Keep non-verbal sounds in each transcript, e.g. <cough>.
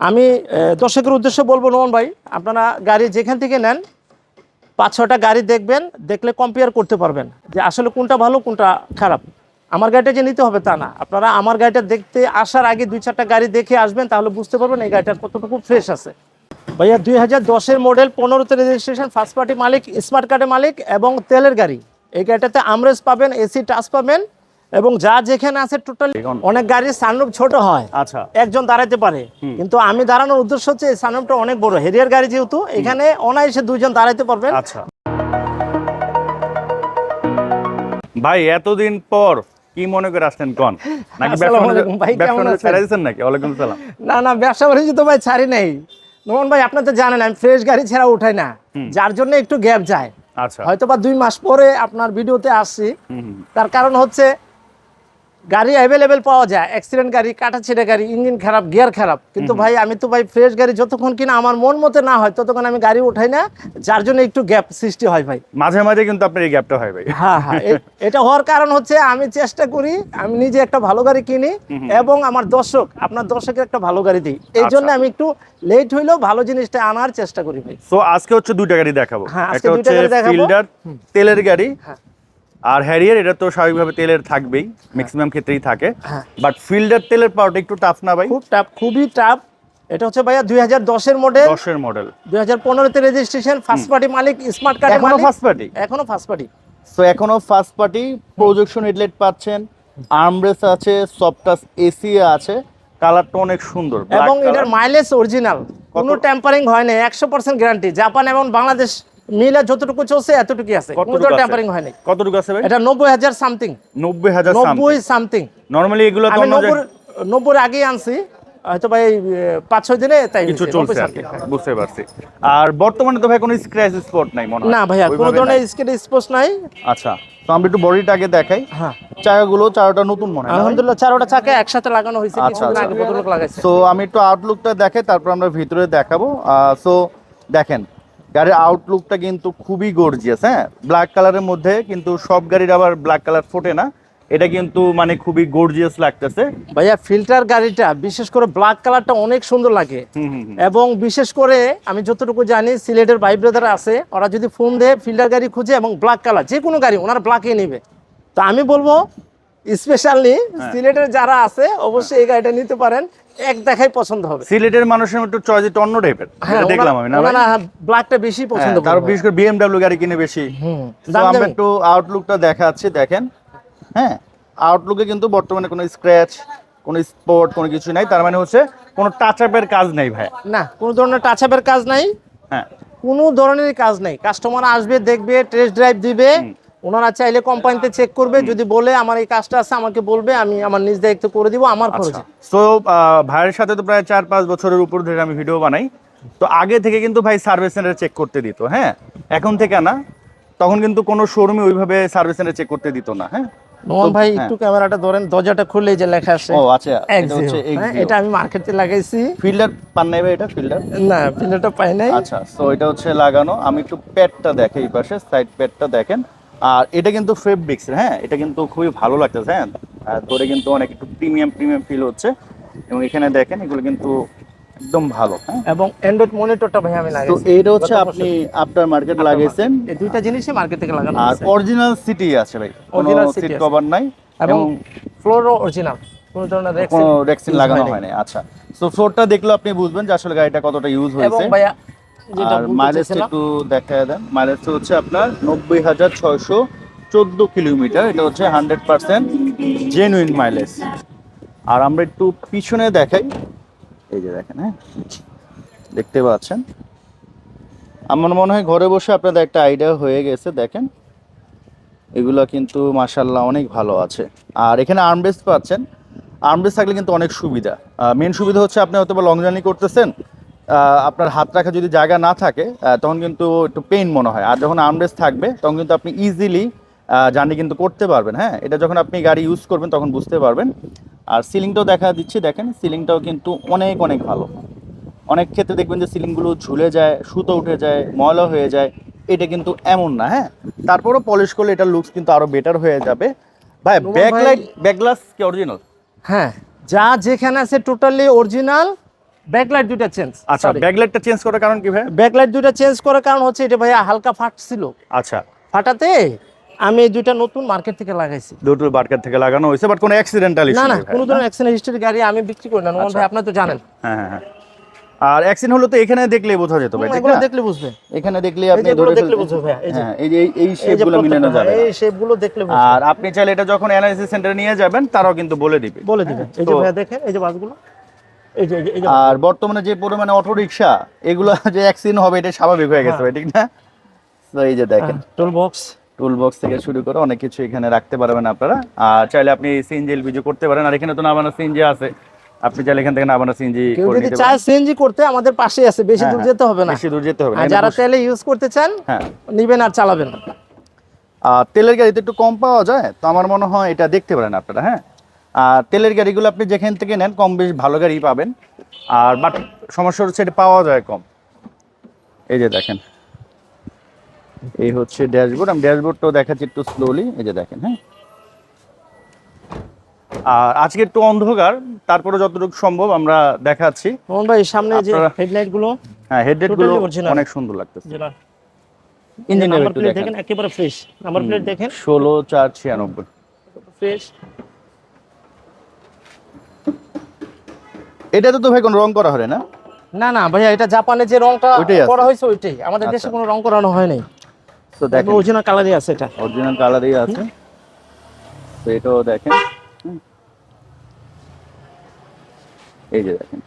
আমি দর্শকের উদ্দেশ্যে বলব, নোমান ভাই, আপনারা গাড়ি যেখান থেকে নেন, পাঁচ ছটা গাড়ি দেখবেন, দেখলে কম্পেয়ার করতে পারবেন যে আসলে কোনটা ভালো, কোনটা খারাপ। আমার গাড়িটা যে নিতে হবে তা না। আপনারা আমার গাড়িটা দেখতে আসার আগে দুই চারটা গাড়ি দেখে আসবেন, তাহলে বুঝতে পারবেন এই গাড়িটার কতটুকু ফ্রেশ আছে। ভাইয়া, দুই হাজার দশের মডেল পনেরোতে রেজিস্ট্রেশন ফার্স্ট পার্টি মালিক স্মার্ট কার্ডের মালিক এবং তেলের গাড়ি। এই গাড়িটাতে আমরেজ পাবেন এসি টাচ পাবেন এবং যা যেখানে আছে টোটাল অনেক গাড়ির সানরূপ ছোট হয়। আচ্ছা। একজন দাঁড়াতে পারে। কিন্তু আমি দাঁড়ানোর উদ্দেশ্য হচ্ছে এই সানরূপটা অনেক বড় হেরিয়ার গাড়ি যেহেতু এখানে অনায়াসে দুইজন দাঁড়াতে পারবেন। আচ্ছা। ভাই এতদিন পর কি মনে করে আসলেন কোন? নাকি ব্যবসা নাকি? ওয়ালাইকুম সালাম না না ব্যবসা বাণিজ্য তো ভাই ছাড়ি নাই। নোমান ভাই আপনার তো জানেন আমি ফ্রেশ গাড়ি ছাড়া উঠাই না। যার জন্য একটু গ্যাপ যায়। আচ্ছা। হয়তো বা দুই মাস পরে আপনার ভিডিওতে আসছি। তার কারণ হচ্ছে গাড়ি অ্যাভেলেবেল পাওয়া যায়। অ্যাক্সিডেন্ট গাড়ি কাটা ছেড়ে গাড়ি ইঞ্জিন খারাপ গিয়ার খারাপ। কিন্তু ভাই আমি তো ভাই ফ্রেশ গাড়ি যতক্ষণ কিনা আমার মন মতে না হয় ততক্ষণ আমি গাড়ি উঠাই না যার জন্য একটু গ্যাপ সৃষ্টি হয় ভাই। মাঝে মাঝে কিন্তু আপনার এই গ্যাপটা হয় ভাই। হ্যাঁ হ্যাঁ এটা হওয়ার কারণ হচ্ছে আমি চেষ্টা করি আমি নিজে একটা ভালো গাড়ি কিনি এবং আমার দর্শক আপনার দর্শকের একটা ভালো গাড়ি দিই। এই জন্য আচ্ছা। আমি একটু লেট হইলেও ভালো জিনিসটা আনার চেষ্টা করি ভাই। সো আজকে হচ্ছে দুইটা গাড়ি দেখাবো। হ্যাঁ, আজকে একটা দুইটা হচ্ছে গাড়ি দেখাবো। ফিল্ডার তেলের গাড়ি হ্যাঁ। আর হ্যারিয়ার এটা তো স্বাভাবিকভাবে তেলের থাকবেই ম্যাক্সিমাম ক্ষেত্রেই থাকে। হ্যাঁ। বাট ফিল্ডার তেলের পাওয়াটা একটু টাফ না ভাই? খুব টাফ খুবই টাফ এটা হচ্ছে ভাইয়া দুই হাজার দশের মডেল দশের মডেল দুই হাজার পনেরোতে রেজিস্ট্রেশন ফার্স্ট পার্টি মালিক স্মার্ট কার্ড এখনও ফার্স্ট পার্টি এখনও ফার্স্ট পার্টি সো এখনও ফার্স্ট পার্টি প্রজেকশন হেডলাইট পাচ্ছেন। আর্মরেস আছে সফটাস এসি আছে। কালারটা অনেক সুন্দর এবং এটার মাইলেজ অরিজিনাল কোনো টেম্পারিং হয় না একশো পার্সেন্ট গ্যারান্টি জাপান এবং বাংলাদেশ মিলে যতটুকু চলছে এতটুকুই আছে। কোনো কতটুকু আছে? টেম্পারিং হয়নি কতটুকু আছে ভাই? এটা নব্বই হাজার সামথিং নব্বই হাজার নব্বই সামথিং নর্মালি এগুলো তো আমি অন্য নব্বই জায়গায় নব্বই আগেই আনছি। হয়তো ভাই পাঁচ ছয় দিনে তাই কিছু চলছে বুঝতে পারছি। আর বর্তমানে তো ভাই কোনো স্ক্র্যাচ স্পট নাই মনে হয়। না ভাইয়া কোনো ধরনের নাই। স্কেট স্পোর্টস নাই। আচ্ছা তো আমরা একটু বডিটা আগে দেখাই। হ্যাঁ। চাকাগুলো চারোটা নতুন মনে হয় আলহামদুলিল্লাহ চারোটা চাকা একসাথে লাগানো হয়েছে। আচ্ছা, কিছুদিন আচ্ছা। আগে ভদ্রলোক লাগাইছে। সো আমি একটু আউটলুকটা দেখাই তারপর আমরা ভিতরে দেখাবো। সো দেখেন গাড়ির আউটলুকটা কিন্তু খুবই গর্জিয়াস হ্যাঁ? ব্ল্যাক কালারের মধ্যে কিন্তু সব গাড়ির আবার ব্ল্যাক কালার ফোটে না। এটা কিন্তু মানে খুবই গর্জিয়াস লাগতেছে। ভাইয়া ফিল্টার গাড়িটা বিশেষ করে ব্ল্যাক কালারটা অনেক সুন্দর লাগে। এবং বিশেষ করে আমি যতটুকু জানি সিলেটের ভাই ব্রাদার আছে ওরা যদি ফোন দেয় ফিল্টার গাড়ি খুঁজে এবং ব্ল্যাক কালার যে কোনো গাড়ি ওনারা ব্ল্যাকে নেবে। তো আমি বলব স্পেশালি হ্যাঁ। সিলেটের যারা আছে অবশ্যই এই গাড়িটা নিতে পারেন। এক দেখাই পছন্দ হবে। সিলেটের মানুষের একটু চয়েস একটু অন্য টাইপের হ্যাঁ দেখলাম আমি না? ওনারা ব্ল্যাকটা বেশি পছন্দ হ্যাঁ, তার বিশেষ করে বিএমডাব্লিউ গাড়ি কিনে বেশি। হুম আমরা একটু আউটলুকটা দেখাচ্ছি দেখেন। হ্যাঁ আউটলুকে কিন্তু বর্তমানে কোনো স্ক্র্যাচ কোনো স্পট কোনো কিছু নাই। তার মানে হচ্ছে কোনো টাচ আপের কাজ নাই ভাই। না কোনো ধরনের টাচ আপের কাজ নাই। হ্যাঁ। কোনো ধরনের কাজ নাই। কাস্টমার আসবে দেখবে টেস্ট ড্রাইভ দিবে। ওনারা চাইলে কোম্পানিতে চেক করবে যদি বলে আমার এই কাজটা আছে আমাকে বলবে আমি আমার নিজ দায়িত্ব করে দিব আমার আচ্ছা। খরচে। সো ভাইয়ের সাথে তো প্রায় চার পাঁচ বছরের উপর ধরে আমি ভিডিও বানাই। তো আগে থেকে কিন্তু ভাই সার্ভিস সেন্টার চেক করতে দিত হ্যাঁ? এখন থেকে না তখন কিন্তু কোনো শোরুমে ওইভাবে সার্ভিস সেন্টার চেক করতে দিত না হ্যাঁ? নোমান ভাই হ্যাঁ। একটু ক্যামেরাটা ধরেন দরজাটা খুললে যে লেখা আছে। ও আচ্ছা এটা হচ্ছে হ্যাঁ, এটা আমি মার্কেটে লাগাইছি। ফিল্ডার পান নাই ভাই এটা ফিল্ডার না ফিল্টারটা পাই নাই। আচ্ছা সো এটা হচ্ছে লাগানো। আমি একটু প্যাডটা দেখে এই পাশে সাইড প্যাডটা দেখেন। আর এটা কিন্তু ফেব্রিক্স হ্যাঁ? এটা কিন্তু খুবই ভালো লাগতেছে হ্যাঁ? ধরে কিন্তু অনেক একটু প্রিমিয়াম প্রিমিয়াম ফিল হচ্ছে। এবং এখানে দেখেন এগুলো কিন্তু একদম ভালো হ্যাঁ? এবং অ্যান্ড্রয়েড মনিটরটা ভাই আমি তো লাগাইছি। এইটা হচ্ছে আপনি আপনার মার্কেট লাগাইছেন। এই দুইটা জিনিসই মার্কেট থেকে লাগানো আর অরিজিনাল সিটি আছে ভাই। Original সিট কভার নাই। এবং এবং ফ্লোরও অরিজিনাল কোনো ধরনের রেক্সিন লাগানো হয়নি। আচ্ছা। সো ফ্লোরটা দেখলে আপনি বুঝবেন যে আসলে গাড়িটা কতটা ইউজ এবং হয়েছে। ভাইয়া যেটা আর বলতে মাইলেজ চাইছিলাম, একটু দেখা দেন। মাইলেজ হচ্ছে আপনার নব্বই হাজার ছয়শো চোদ্দ কিলোমিটার। এটা হচ্ছে হান্ড্রেড পার্সেন্ট জেনুইন মাইলেজ আর আমরা একটু পিছনে দেখাই। এই যে দেখেন হ্যাঁ? দেখতে পাচ্ছেন? আমার মনে হয় ঘরে বসে আপনাদের একটা আইডিয়া হয়ে গেছে দেখেন। এগুলো কিন্তু মাসাল্লাহ অনেক ভালো আছে। আর এখানে আর্মরেস্ট পাচ্ছেন। আর্মরেস্ট থাকলে কিন্তু অনেক সুবিধা। মেন সুবিধা হচ্ছে আপনি হয়তো বা লং জার্নি করতেছেন। আপনার হাত রাখা যদি জায়গা না থাকে তখন কিন্তু একটু পেইন মনে হয়। আর যখন আর্মরেস্ট থাকবে তখন কিন্তু আপনি ইজিলি জার্নি কিন্তু করতে পারবেন হ্যাঁ? এটা যখন আপনি গাড়ি ইউজ করবেন তখন বুঝতে পারবেন। আর সিলিংটাও দেখা দিচ্ছি দেখেন সিলিংটাও কিন্তু অনেক অনেক ভালো। অনেক ক্ষেত্রে দেখবেন যে সিলিংগুলো ঝুলে যায় সুতো উঠে যায় ময়লা হয়ে যায় এটা কিন্তু এমন না হ্যাঁ? তারপরও পলিশ করলে এটার লুকস কিন্তু আরও বেটার হয়ে যাবে। ভাই ব্যাকলাইট ব্যাকগ্লাস কি অরিজিনাল হ্যাঁ যা যেখানে আছে টোটালি অরিজিনাল ব্যাকলাইট চেঞ্জ আচ্ছা ব্যাকলাইটটা চেঞ্জ করার কারণ কি ভাই? ব্যাকলাইট চেঞ্জ করার কারণ হচ্ছে এটা ভাইয়া হালকা ফাট ছিল। আচ্ছা। ফাটাতে আমি দুইটা নতুন মার্কেট থেকে লাগাইছি। দুটো বার্কার থেকে লাগানো হয়েছে বাট কোনো অ্যাক্সিডেন্টাল না না কোনো ধরনের অ্যাক্সিডেন্ট হিস্ট্রি গাড়ি আমি বিক্রি করি না নোমান ভাই আপনি তো জানেন। হ্যাঁ হ্যাঁ হ্যাঁ। আর অ্যাক্সিডেন্ট হলো তো এখানে দেখলেই বোঝা যেত ভাই হুম, ঠিক না? দেখলে বুঝবে। এখানে দেখলে আপনি ধরে দেখলে বুঝবে এই যে হ্যাঁ এই এই- এই এই যে শেপগুলো মিলানো যাবে এই শেপগুলো দেখলে বুঝবে। আর আপনি চাইলে এটা যখন এনআইসি সেন্টারে নিয়ে যাবেন তারাও কিন্তু বলে দিবে। বলে দিবে। এই যে ভাইয়া দেখেন এই যে বাসগুলো। আর বর্তমানে যে পরিমাণে অটো রিক্সা এগুলো <laughs> যে অ্যাক্সিডেন্ট হবে এটা স্বাভাবিক হয়ে গেছে ভাই, ঠিক না? তো এই যে দেখেন। টুল বক্স টুল বক্স থেকে শুরু করে অনেক কিছু এখানে রাখতে পারবেন আপনারা। আর চাইলে আপনি সিএনজি এলপিজি করতে পারেন। আর এখানে তো নাবানা সিএনজি আছে। আপনি চাইলে এখান থেকে নাবানা সিএনজি করে যদি নিতে চায় সিএনজি করতে আমাদের পাশে আছে। বেশি হ্যাঁ, দূর হ্যাঁ। যেতে হবে না। বেশি দূর যেতে হবে না। আর যারা তেলে ইউজ করতে চান হ্যাঁ। নিবেন আর চালাবেন। আর তেলের গাড়িতে একটু কম পাওয়া যায় তো আমার মনে হয় এটা দেখতে পারেন আপনারা হ্যাঁ? আর তেলের গাড়িগুলো আপনি যেখান থেকে নেন কম বেশ ভালো গাড়ি পাবেন। আর বাট সমস্যা হচ্ছে এটা পাওয়া যায় কম। এই যে দেখেন। এই হচ্ছে ড্যাশবোর্ড। আমি ড্যাশবোর্ডটাও দেখাচ্ছি একটু স্লোলি এই যে দেখেন হ্যাঁ। আর আজকে একটু অন্ধকার তারপরে যতটুকু সম্ভব আমরা দেখাচ্ছি। মোহন ভাই সামনে যে হেডলাইটগুলো হ্যাঁ হেডলাইটগুলো অনেক সুন্দর লাগতেছে। প্লেট দেখেন। একেবারে ফ্রেশ নাম্বার প্লেট দেখেন। ষোলো চার ছিয়ানব্বই। ফ্রেশ এটা তো তো ভাই কোনো রং করা হয় না? না না ভাইয়া এটা জাপানে যে রংটা করা হয়েছে ওইটাই। আমাদের দেশে আচ্ছা। কোনো রং করানো হয় নাই। তো দেখেন। অরিজিনাল কালারই আছে এটা। অরিজিনাল কালারই আছে। তো এটাও দেখেন। এই যে দেখেন।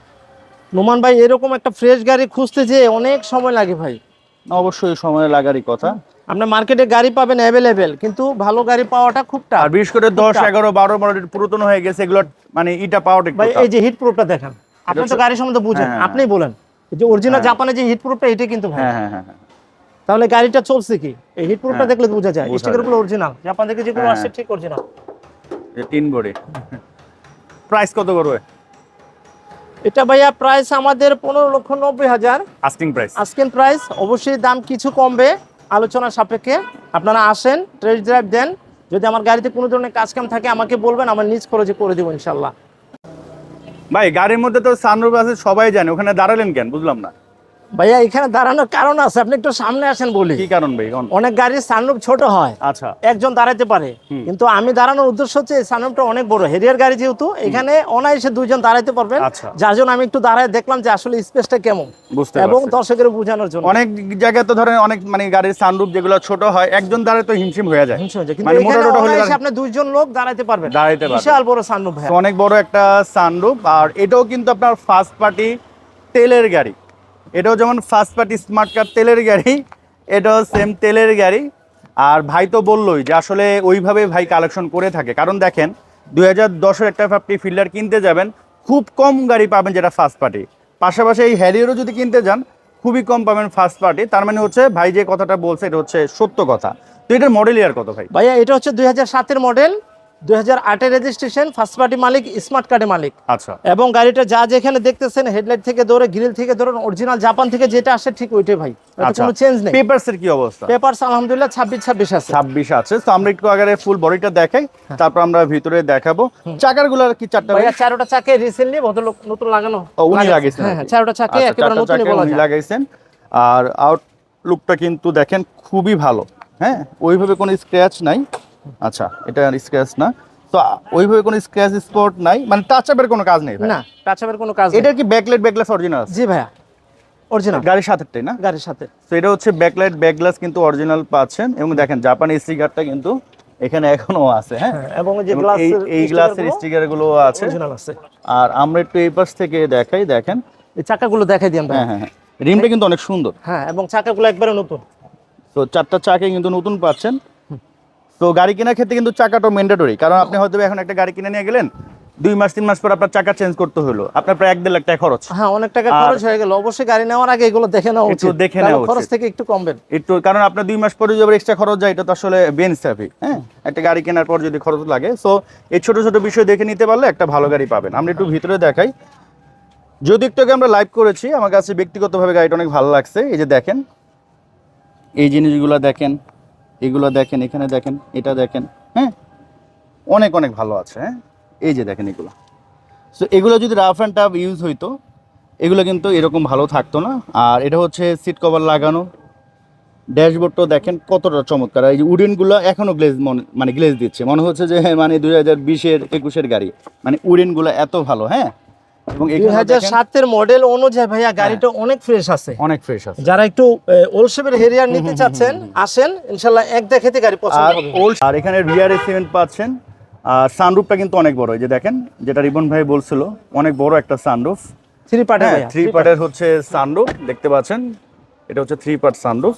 নোমান ভাই এরকম একটা ফ্রেশ গাড়ি খুঁজতে যে অনেক সময় লাগে ভাই। অবশ্যই সময় লাগারই কথা। আপনি মার্কেটে গাড়ি পাবেন অ্যাভেলেবেল কিন্তু ভালো গাড়ি পাওয়াটা খুব টাফ আর বিশেষ করে দশ। এগারো বারো মডেল পুরাতন হয়ে গেছে এগুলো মানে ইটা পাওয়াটা ভাই এই যে হিট প্রুফটা দেখেন। আপনি তো গাড়ি সম্বন্ধে বুঝেন। হ্যাঁ, হ্যাঁ, বলেন। যে অরিজিনাল জাপানে যে হিট প্রুফটা এটা কিন্তু ভাই হ্যাঁ হ্যাঁ হ্যাঁ হ্যাঁ। তাহলে গাড়িটা চলছে কি? এই হিট প্রুফটা হ্যাঁ, দেখলে বোঝা যায়। বোঝা স্টিকার যায়। গুলো অরিজিনাল জাপান থেকে যেগুলো হ্যাঁ। আসছে ঠিক অরিজিনাল এই তিন বড়ি প্রাইস কত করবে? এটা ভাইয়া প্রাইস আমাদের পনেরো লক্ষ নব্বই হাজার। আস্কিং প্রাইস আস্কিং প্রাইস অবশ্যই দাম কিছু কমবে। আলোচনা সাপেক্ষে আপনারা আসেন টেস্ট ড্রাইভ দেন। যদি আমার গাড়িতে কোনো ধরনের কাজ কাম থাকে, আমাকে বলবেন, আমার নিজ খরচে করে দেবো ইনশাল্লাহ। ভাই, গাড়ির মধ্যে তো সানরুফ আছে, সবাই জানে। ওখানে দাঁড়ালেন কেন? বুঝলাম না। ভাইয়া এখানে দাঁড়ানোর কারণ আছে। আপনি একটু সামনে আসেন বলি। কি কারণ ভাই? অনেক গাড়ির সানরূপ ছোট হয়। আচ্ছা। একজন দাঁড়াতে পারে। কিন্তু আমি দাঁড়ানোর উদ্দেশ্য হচ্ছে এই সানরূপটা অনেক বড় হেরিয়ার গাড়ি যেহেতু এখানে অনায়াসে দুইজন দাঁড়াতে পারবেন। আচ্ছা। যার জন্য আমি একটু দাঁড়ায় দেখলাম যে আসলে স্পেসটা কেমন। বুঝতে এবং দর্শকের বোঝানোর জন্য। অনেক জায়গায় তো ধরেন অনেক মানে গাড়ির সানরুফ যেগুলো ছোট হয় একজন দাঁড়ায় তো হিমশিম হয়ে যায়। মানে মোটা টোটা হলে আপনি দুইজন লোক দাঁড়াতে পারবেন। দাঁড়াইতে পারবে বিশাল বড় সানরূপ ভাই অনেক বড় একটা সানরুফ আর এটাও কিন্তু আপনার ফার্স্ট পার্টি তেলের গাড়ি। এটাও যেমন ফার্স্ট পার্টি স্মার্ট কার তেলের গাড়ি, এটাও সেম তেলের গাড়ি। আর ভাই তো বললোই যে আসলে ওইভাবে ভাই কালেকশন করে থাকে। কারণ দেখেন, দুই হাজার দশের একটা আপনি ফিল্ডার কিনতে যাবেন, খুব কম গাড়ি পাবেন যেটা ফার্স্ট পার্টি পাশাপাশি এই হ্যারিয়ারও যদি কিনতে যান, খুবই কম পাবেন ফার্স্ট পার্টি তার মানে হচ্ছে ভাই যে কথাটা বলছে, এটা হচ্ছে সত্য কথা। তো এটার মডেল ইয়ার কত ভাই? ভাইয়া, এটা হচ্ছে দুই হাজার সাতের মডেল দুই হাজার আটের রেজিস্ট্রেশন ফার্স্ট পার্টি মালিক স্মার্ট কার্ডের মালিক। আচ্ছা। এবং গাড়িটা যা যেখানে দেখতেছেন হেডলাইট থেকে ধরে গ্রিল থেকে ধরে অরিজিনাল জাপান থেকে যেটা আসে ঠিক ওইটাই ভাই। আচ্ছা। কোনো চেঞ্জ নেই। পেপারসের কি অবস্থা? পেপারস আলহামদুলিল্লাহ ছাব্বিশ ছাব্বিশ আছে। ছাব্বিশ আছে। তো আমরা একটু আগে ফুল বডিটা দেখাই তারপর আমরা ভিতরে দেখাবো। চাকারগুলো কি চারটা ভাইয়া চারোটা চাকে রিসেন্টলি ভদ্রলোক নতুন লাগানো উনি লাগাইছেন হ্যাঁ হ্যাঁ চারোটা চাকে আচ্ছা, একেবারে চাকা বলা যায়। লাগাইছেন। আর আউটলুকটা কিন্তু দেখেন খুবই ভালো। হ্যাঁ ওইভাবে কোনো স্ক্র্যাচ নাই। আচ্ছা এটা স্ক্র্যাচ না। তো ওইভাবে কোনো স্ক্র্যাচ স্পট নাই? মানে টাচ আপের কোনো কাজ নেই না টাচ আপের কোনো কাজ এটা কি ব্যাকলাইট ব্যাকগ্লাস অরিজিনাল জি ভাইয়া অরিজিনাল গাড়ির সাথেটাই না? গাড়ির সাথে। তো এটা হচ্ছে ব্যাকলাইট ব্যাকগ্লাস কিন্তু অরিজিনাল পাচ্ছেন। এবং দেখেন জাপানি স্টিকারটা কিন্তু এখানে এখনও আছে হ্যাঁ? হ্যাঁ, এবং এই যে এবং গ্লাস এই গ্লাসের স্টিকারগুলো আছে। অরিজিনাল আছে। আর আমরা একটু এই পাশ থেকে দেখাই দেখেন। এই চাকাগুলো দেখাই দিন হ্যাঁ হ্যাঁ হ্যাঁ। রিমটা কিন্তু অনেক সুন্দর। হ্যাঁ এবং চাকাগুলো একবারে নতুন। তো চারটা চাকে কিন্তু নতুন পাচ্ছেন। তো গাড়ি কেনার ক্ষেত্রে কিন্তু চাকাটা ম্যান্ডেটরি কারণ আপনি হয়তো এখন একটা গাড়ি কিনে নিয়ে গেলেন দুই মাস তিন মাস পর আপনার চাকা চেঞ্জ করতে হলো। আপনার প্রায় এক দেড় লাখ টাকা খরচ। হ্যাঁ অনেক টাকা খরচ হয়ে গেল। অবশ্যই গাড়ি নেওয়ার আগে এগুলো দেখে নেওয়া একটু উচিত। দেখে নেওয়া খরচ থেকে একটু কমবেন। একটু কারণ আপনার দুই মাস পরে যদি এক্সট্রা খরচ যায় এটা তো আসলে বেনস্টাফি হ্যাঁ? একটা গাড়ি কেনার পর যদি খরচ লাগে। সো এই ছোট ছোট বিষয় দেখে নিতে পারলে একটা ভালো গাড়ি পাবেন। আমরা একটু ভিতরে দেখাই। যদি একটু আমরা লাইভ করেছি আমার কাছে ব্যক্তিগতভাবে গাড়িটা অনেক ভালো লাগছে। এই যে দেখেন এই জিনিসগুলো দেখেন। এগুলো দেখেন, এখানে দেখেন, এটা দেখেন হ্যাঁ? অনেক অনেক ভালো আছে হ্যাঁ? এই যে দেখেন এগুলো। সো এগুলো যদি রাফ অ্যান্ড টাফ ইউজ হইতো, এগুলো কিন্তু এরকম ভালো থাকতো না। আর এটা হচ্ছে সিট কভার লাগানো। ড্যাশবোর্ডটাও দেখেন কতটা চমৎকার। এই যে উডেনগুলো এখনও গ্লেজ মনে মানে গ্লেজ দিচ্ছে। মনে হচ্ছে যে মানে দুই হাজার বিশের একুশের গাড়ি। মানে উডেনগুলো এত ভালো হ্যাঁ? এবং দুই হাজার সাতের মডেল অনুযায়ী ভাইয়া গাড়িটা অনেক ফ্রেশ আছে। অনেক ফ্রেশ আছে। যারা একটু ওলশেপের হেরিয়ার নিতে চাচ্ছেন আসেন ইনশাল্লাহ এক দেখাতে গাড়ি পছন্দ হবে। আর এখানে রিয়ার সিমেন্ট পাচ্ছেন। আর সানরুফটা কিন্তু অনেক বড় এই যে দেখেন যেটা রিবন ভাই বলছিল অনেক বড় একটা সানরুফ থ্রি পার্টের হ্যাঁ থ্রি পার্টের হচ্ছে সানরুফ দেখতে পাচ্ছেন। এটা হচ্ছে থ্রি পার্ট সানরুফ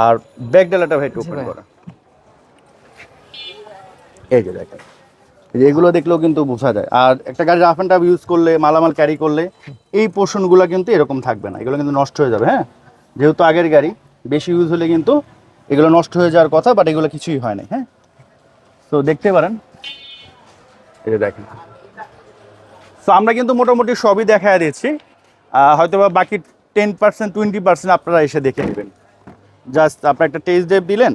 আর ব্যাক ডালাটা ভাই একটু ওপেন করা এই যে দেখেন। এগুলো দেখলেও কিন্তু বোঝা যায়। আর একটা গাড়ি রাফ অ্যান্ড ইউজ করলে, মালামাল ক্যারি করলে, এই পোর্শনগুলো কিন্তু এরকম থাকবে না। এগুলো কিন্তু নষ্ট হয়ে যাবে হ্যাঁ? যেহেতু আগের গাড়ি, বেশি ইউজ হলে কিন্তু এগুলো নষ্ট হয়ে যাওয়ার কথা বাট এগুলো কিছুই হয় না হ্যাঁ? তো দেখতে পারেন। এটা দেখেন। তো আমরা কিন্তু মোটামুটি সবই দেখায় দিচ্ছি হয়তো বা বাকি টেন পার্সেন্ট টোয়েন্টি পার্সেন্ট আপনারা এসে দেখে নেবেন। জাস্ট আপনার একটা টেস্ট ড্রাইভ দিলেন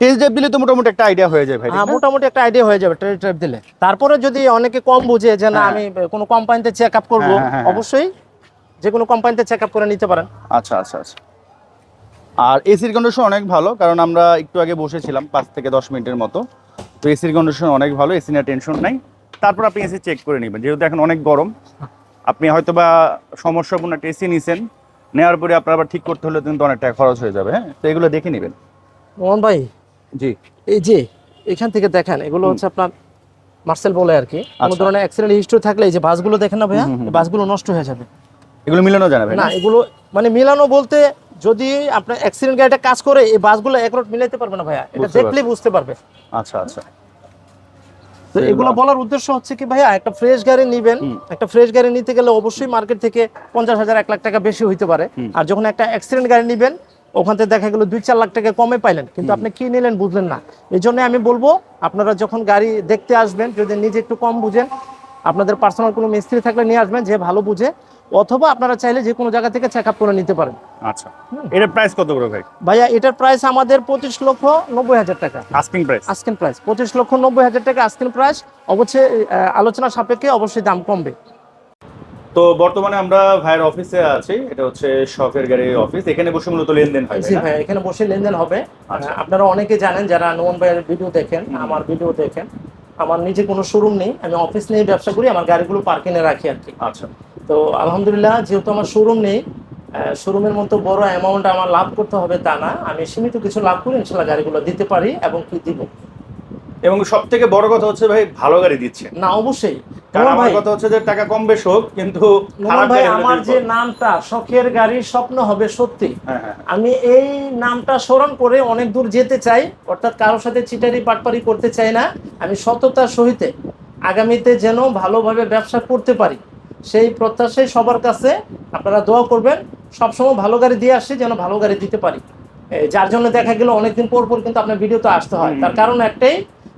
টেস্ট ড্রাইভ দিলে তো মোটামুটি একটা আইডিয়া হয়ে হ্যাঁ মোটামুটি একটা আইডিয়া হয়ে যাবে দিলে। তারপরে যদি অনেকে কম বুঝে যে না হ্যাঁ। আমি কোনো কোম্পানিতে চেক আপ করব হ্যাঁ। অবশ্যই যে কোনো কোম্পানিতে চেক আপ করে নিতে পারেন। আচ্ছা আচ্ছা আচ্ছা। আর এসির কন্ডিশন অনেক ভালো কারণ আমরা একটু আগে বসেছিলাম পাঁচ থেকে দশ মিনিটের মতো। তো এসির কন্ডিশন অনেক ভালো এসি নিয়ে টেনশন নাই। তারপর আপনি এসি চেক করে নেবেন যেহেতু এখন অনেক গরম। আপনি হয়তো বা সমস্যাপূর্ণ একটা এসি নিছেন নেওয়ার পরে আপনার আবার ঠিক করতে হলে কিন্তু অনেক টাকা খরচ হয়ে যাবে হ্যাঁ? তো এগুলো দেখে নেবেন। মোহন ভাই জি। এই যে এখান থেকে দেখেন এগুলো হচ্ছে আপনার মার্সেল বলে আর কি। কোনো আচ্ছা। ধরনের অ্যাক্সিডেন্ট হিস্ট্রি থাকলে এই যে বাসগুলো দেখেন না ভাইয়া। বাসগুলো নষ্ট হয়ে যাবে। এগুলো মিলানো ভাই না এগুলো মানে মিলানো বলতে যদি আপনার অ্যাক্সিডেন্ট গাড়িটা কাজ করে এই বাসগুলো এক রোড মিলাইতে পারবে না ভাইয়া। এটা দেখলেই বুঝতে পারবে। আচ্ছা আচ্ছা। তো এগুলো বলার উদ্দেশ্য হচ্ছে কি ভাইয়া একটা ফ্রেশ গাড়ি নিবেন। একটা ফ্রেশ গাড়ি নিতে গেলে অবশ্যই মার্কেট থেকে পঞ্চাশ হাজার এক লাখ টাকা বেশি হইতে পারে। আর যখন একটা অ্যাক্সিডেন্ট গাড়ি নিবেন ওখান থেকে দেখা গেলো দুই চার লাখ টাকা কমে পাইলেন। কিন্তু আপনি কি নিলেন বুঝলেন না। এই জন্য আমি বলব আপনারা যখন গাড়ি দেখতে আসবেন যদি নিজে একটু কম বুঝেন আপনাদের পার্সোনাল কোনো মিস্ত্রি থাকলে নিয়ে আসবেন যে ভালো বুঝে অথবা আপনারা চাইলে যে কোনো জায়গা থেকে চেক আপ করে নিতে পারেন। আচ্ছা। এটার প্রাইস কত করে ভাই? ভাইয়া এটার প্রাইস আমাদের পঁচিশ লক্ষ নব্বই হাজার টাকা। আস্কিং প্রাইস আস্কিন প্রাইস পঁচিশ লক্ষ নব্বই হাজার টাকা আস্কিন প্রাইস অবশ্যই আলোচনা সাপেক্ষে অবশ্যই দাম কমবে। তো বর্তমানে আমরা ভাইয়ের অফিসে আছি। এটা হচ্ছে শখের গাড়ি অফিস। এখানে বসে মূলত লেনদেন হয় জি ভাই এখানে বসে লেনদেন হবে। আচ্ছা। আপনারা অনেকে জানেন যারা নোমান ভাইয়ের ভিডিও দেখেন আমার ভিডিও দেখেন আমার নিজে কোনো শোরুম নেই। আমি অফিস নিয়ে ব্যবসা করি আমার গাড়িগুলো পার্কিংয়ে রাখি আর কি। আচ্ছা। তো আলহামদুলিল্লাহ যেহেতু আমার শোরুম নেই শোরুমের মতো বড় অ্যামাউন্ট আমার লাভ করতে হবে তা না। আমি সীমিত কিছু লাভ করে ইনশাল্লাহ গাড়িগুলো দিতে পারি এবং কি দিব। এবং সব থেকে বড় কথা হচ্ছে ভাই ভালো গাড়ি দিচ্ছে না অবশ্যই। কারণ আমার কথা হচ্ছে যে টাকা কম বেশ হোক কিন্তু ভাই আমার যে নামটা শখের গাড়ির স্বপ্ন হবে সত্যি। হ্যাঁ হ্যাঁ আমি এই নামটা স্মরণ করে অনেক দূর যেতে চাই অর্থাৎ কারোর সাথে চিটারি পাটপারি করতে চাই না। আমি সততার সহিতে আগামীতে যেন ভালোভাবে ব্যবসা করতে পারি। সেই প্রত্যাশায় সবার কাছে। আপনারা দোয়া করবেন সবসময় ভালো গাড়ি দিয়ে আসছে যেন ভালো গাড়ি দিতে পারি। যার জন্য দেখা গেল অনেকদিন পর পর কিন্তু আপনার ভিডিওতে আসতে হয়। তার কারণ একটাই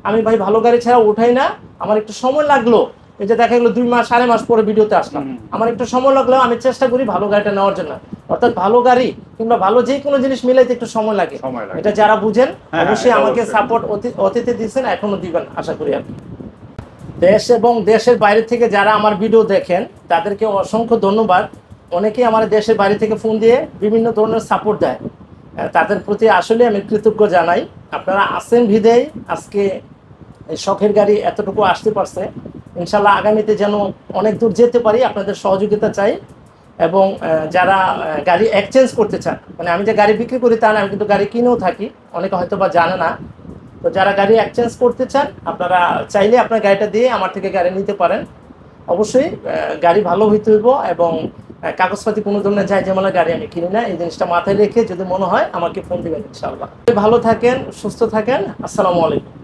আমি ভাই ভালো গাড়ি ছাড়া উঠাই না আমার একটু সময় লাগল। এই যে দেখা গেলো দুই মাস সাড়ে মাস পরে ভিডিওতে আসলাম। আমার একটু সময় লাগল আমি চেষ্টা করি ভালো গাড়িটা নেওয়ার জন্য। অর্থাৎ ভালো গাড়ি কিংবা ভালো যে কোনো জিনিস মিলাইতে একটু সময় লাগে। এটা যারা বুঝেন হ্যাঁ, অবশ্যই আমাকে। সাপোর্ট অতীতে দিচ্ছেন এখনও দিবেন আশা করি আপনি দেশ এবং দেশের বাইরে থেকে যারা আমার ভিডিও দেখেন তাদেরকে অসংখ্য ধন্যবাদ। অনেকেই আমার দেশের বাইরে থেকে ফোন দিয়ে বিভিন্ন ধরনের সাপোর্ট দেয়। তাদের প্রতি আসলে আমি কৃতজ্ঞ জানাই। আপনারা আসেন ভিদেই আজকে শখের গাড়ি এতটুকু আসতে পারছে। ইনশাল্লাহ আগামীতে যেন অনেক দূর যেতে পারি, আপনাদের সহযোগিতা চাই। এবং যারা গাড়ি এক্সচেঞ্জ করতে চান মানে আমি যে গাড়ি বিক্রি করি তা না, আমি কিন্তু গাড়ি কিনেও থাকি, অনেকে হয়তো বা জানে না। তো যারা গাড়ি এক্সচেঞ্জ করতে চান, আপনারা চাইলে আপনার গাড়িটা দিয়ে আমার থেকে গাড়ি নিতে পারেন। অবশ্যই গাড়ি ভালো হইতে হইব এবং কাগজপাতি কোনো ধরনের যাই যেমন গাড়ি আমি কিনি না, এই জিনিসটা মাথায় রেখে যদি মনে হয় আমাকে ফোন দেবেন ইনশাআল্লাহ। ভালো থাকেন, সুস্থ থাকেন, আসসালামু আলাইকুম।